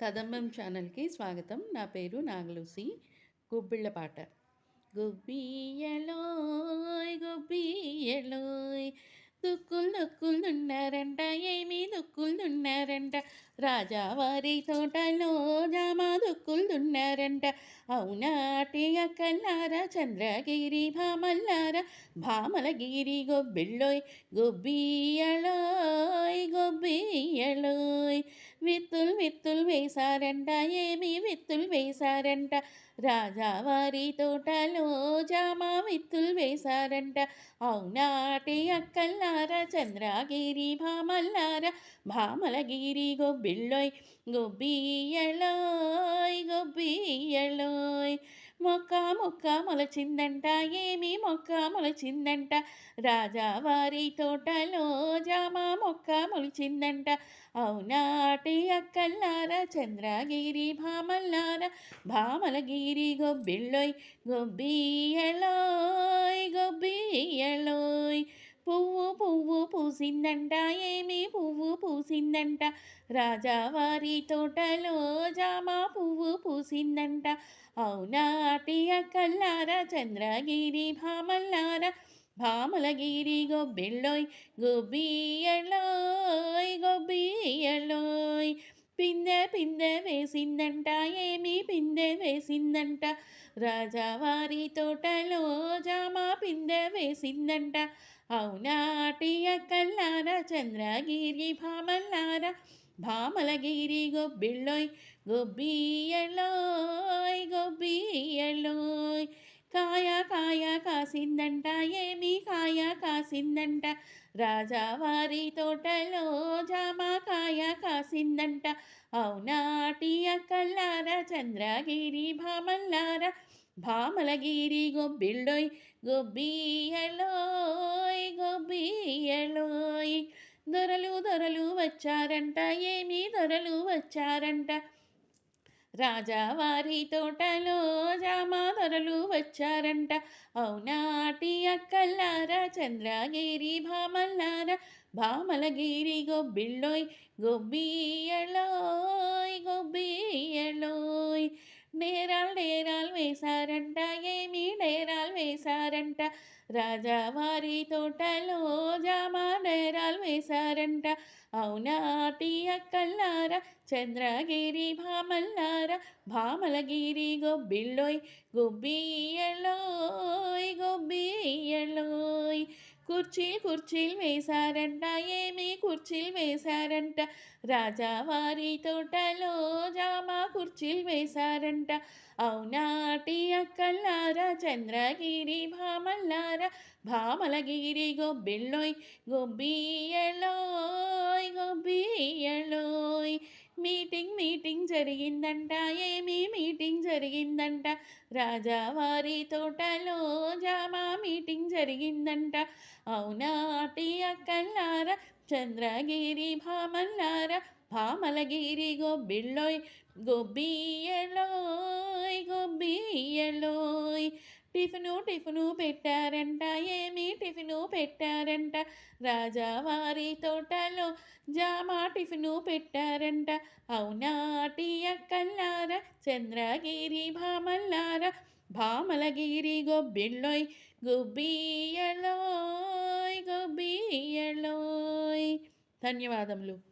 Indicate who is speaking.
Speaker 1: కదంబం ఛానల్కి స్వాగతం. నా పేరు నాగలూసి. గుబ్బిళ్ళ పాట. గుబ్బియలోయ్ గుబ్బియలోయ్ దుక్కులు దుక్కులు దున్నారంట ఏమి దుక్కులున్నారంట రాజావారి తోటలో జామా దుక్కులున్నారంట అవునాటి అక్కల్లారా చంద్రగిరి భామల్లారా. భామలగిరి గొబ్బిళ్ళోయ్ గొబ్బియలోయ్ గొబ్బియలోయ్ విత్తులు విత్తులు వేశారంట ఏమి విత్తులు వేశారంట. రాజావారి తోటలో జామ విత్తులు వేశారంట. అవునాటి అక్కల్లారా చంద్రగిరి భామల్లారా భామలగిరి గొబ్బిళ్ళోయ్ గొబ్బియలోయ్ గొబ్బియలోయ్ మొక్క మొక్క మొలచిందంట ఏమి మొక్క మొలచిందంట. రాజావారి తోటలో జామ మొక్క మొలిచిందంట. అవునాటి అక్కల్లారా చంద్రగిరి భామల్లారా భామలగిరి గొబ్బిళ్ళోయ్ గొబ్బియలోయ్ గొబ్బియలోయ్ పువ్వు పువ్వు పూసిందంట ఏమి పువ్వు పూసిందంట? రాజావారి తోటలో జామ పువ్వు పూసిందంట. అవునాటి అక్కల్లారా చంద్రగిరి భామల్లారా? భామలగిరి గొబ్బిళ్ళోయ్ గొబ్బియలోయ్ గొబ్బియలోయ్ పిందె పిందె వేసిందంట ఏమి పిందె వేసిందంట? రాజావారి తోటలో వేసిందంట. అవునాటి అక్కల్లారా చంద్రగిరి భామల్లారా భామలగిరి గొబ్బిళ్ళోయ్ గొబ్బియలోయ్ గొబ్బియలోయ్ కాయ కాయ కాసిందంట ఏమి కాయ కాసిందంట. రాజావారి తోటలో జామకాయ కాసిందంట. అవునాటి అక్కల్లార చంద్రగిరి భామల్లారా భామలగిరి గొబ్బిళ్ళోయ్ గొబ్బియలోయ్ గొబ్బియలోయ్ దొరలు దొరలు వచ్చారంట ఏమి దొరలు వచ్చారంట. రాజావారి తోటలో జామా దొరలు వచ్చారంట. అవునాటి అక్కల్లారా చంద్రగిరి భామల్లారా భామలగిరి గొబ్బిళ్ళోయ్ గొబ్బియలో వేశారంట రాజావారి తోటలో జామాడేరాలు వేశారంట. అవునాటి అక్కల్లార? చంద్రగిరి భామల్లార? భామలగిరి గొబ్బిళ్ళోయ్ గొబ్బియలోయ్ గొబ్బియలో కుర్చీలు కుర్చీలు వేశారంట ఏమి కుర్చీలు వేశారంట. రాజావారి తోటలో జామా కుర్చీలు వేశారంట. అవునాటి అక్కల్లారా చంద్రగిరి భామల్లారా భామలగిరి గొబ్బిళ్ళోయ్ గొబ్బియలోయ్ గొబ్బియలోయ్ మీటింగ్ మీటింగ్ జరిగిందంట ఏమి మీటింగ్ జరిగిందంట. రాజావారి తోటలో జామా మీటింగ్ జరిగిందంట. అవునాటి అక్కల్లారా? చంద్రగిరి భామల్లారా? భామలగిరి గొబ్బిళ్ళోయ్ గొబ్బియలోయ్ గొబ్బియలో టిఫిను టిఫిను పెట్టారంట ఏమి టిఫిను పెట్టారంట? రాజావారి తోటలో జామా టిఫిను పెట్టారంట. అవునాటి అక్కల్లారా? చంద్రగిరి భామల్లారా? భామలగిరి గొబ్బిళ్ళోయ్ గొబ్బియలోయ్ గొబ్బియలోయ్ ధన్యవాదములు.